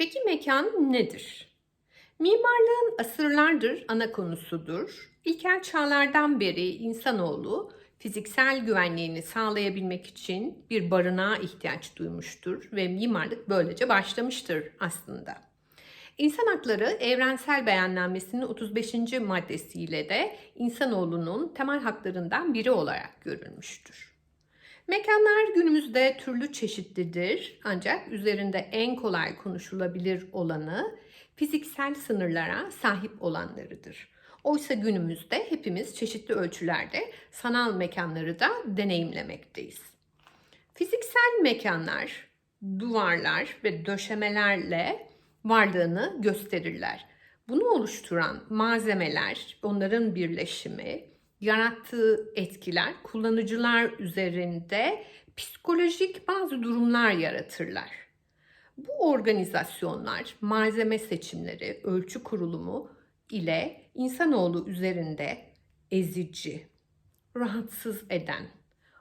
Peki mekan nedir? Mimarlığın asırlardır ana konusudur. İlkel çağlardan beri insanoğlu fiziksel güvenliğini sağlayabilmek için bir barınağa ihtiyaç duymuştur ve mimarlık böylece başlamıştır aslında. İnsan Hakları Evrensel Beyannamesi'nin 35. maddesiyle de insanoğlunun temel haklarından biri olarak görülmüştür. Mekanlar günümüzde türlü çeşitlidir ancak üzerinde en kolay konuşulabilir olanı fiziksel sınırlara sahip olanlarıdır. Oysa günümüzde hepimiz çeşitli ölçülerde sanal mekanları da deneyimlemekteyiz. Fiziksel mekanlar, duvarlar ve döşemelerle varlığını gösterirler. Bunu oluşturan malzemeler, onların birleşimi, yarattığı etkiler kullanıcılar üzerinde psikolojik bazı durumlar yaratırlar. Bu organizasyonlar malzeme seçimleri, ölçü kurulumu ile insanoğlu üzerinde ezici, rahatsız eden,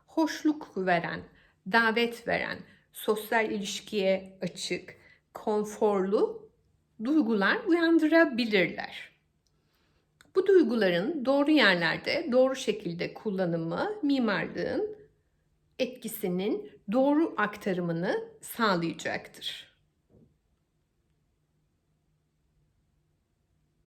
hoşluk veren, davet veren, sosyal ilişkiye açık, konforlu duygular uyandırabilirler. Bu duyguların doğru yerlerde doğru şekilde kullanımı mimarlığın etkisinin doğru aktarımını sağlayacaktır.